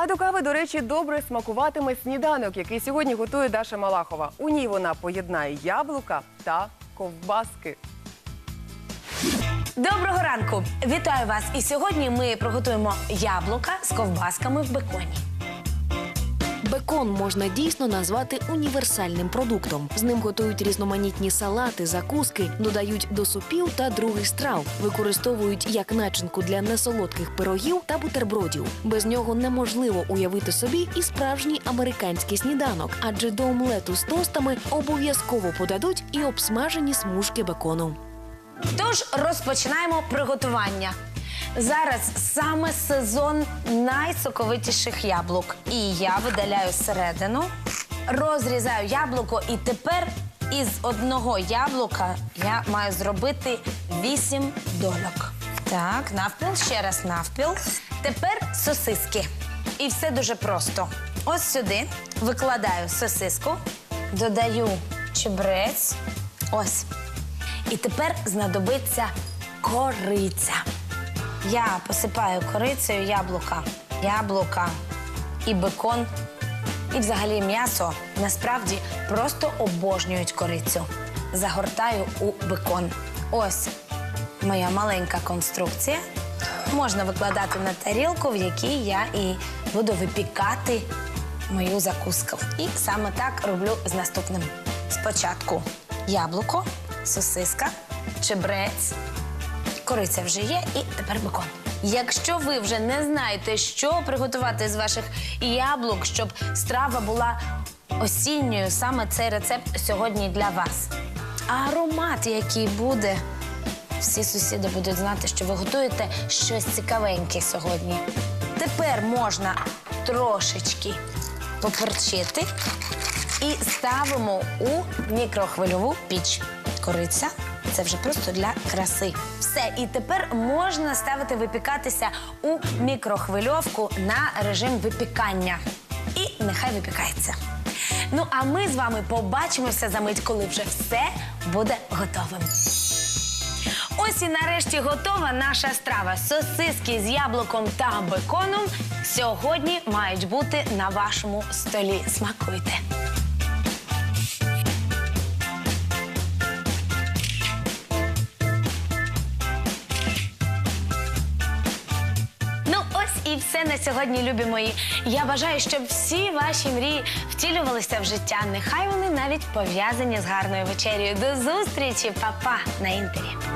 А до кави, до речі, добре смакуватиме сніданок, який сьогодні готує Даша Малахова. У ній вона поєднає яблука та ковбаски. Доброго ранку! Вітаю вас! І сьогодні ми приготуємо яблука з ковбасками в беконі. Бекон можна дійсно назвати універсальним продуктом. З ним готують різноманітні салати, закуски, додають до супів та других страв, використовують як начинку для несолодких пирогів та бутербродів. Без нього неможливо уявити собі і справжній американський сніданок, адже до омлету з тостами обов'язково подадуть і обсмажені смужки бекону. Тож розпочинаємо приготування. Зараз саме сезон найсоковитіших яблук. І я видаляю середину, розрізаю яблуко, і тепер із одного яблука я маю зробити вісім дольок. Так, навпіл, ще раз навпіл. Тепер сосиски. І все дуже просто. Ось сюди викладаю сосиску, додаю чебрець. Ось. І тепер знадобиться кориця. Я посипаю корицею яблука, яблука і бекон, і взагалі м'ясо насправді просто обожнюють корицю. Загортаю у бекон. Ось моя маленька конструкція. Можна викладати на тарілку, в якій я і буду випікати мою закуску. І саме так роблю з наступним. Спочатку яблуко, сосиска, чебрець, кориця вже є, і тепер бекон. Якщо ви вже не знаєте, що приготувати з ваших яблук, щоб страва була осінньою, саме цей рецепт сьогодні для вас. Аромат, який буде, всі сусіди будуть знати, що ви готуєте щось цікавеньке сьогодні. Тепер можна трошечки поперчити і ставимо у мікрохвильову піч. Кориця це вже просто для краси. Все, і тепер можна ставити випікатися у мікрохвильовку на режим випікання. І нехай випікається. Ну а ми з вами побачимося за мить, коли вже все буде готовим. Ось і нарешті готова наша страва. Сосиски з яблуком та беконом сьогодні мають бути на вашому столі. Смакуйте. І все на сьогодні, любі мої. Я бажаю, щоб всі ваші мрії втілювалися в життя. Нехай вони навіть пов'язані з гарною вечерею. До зустрічі, папа, на інтері.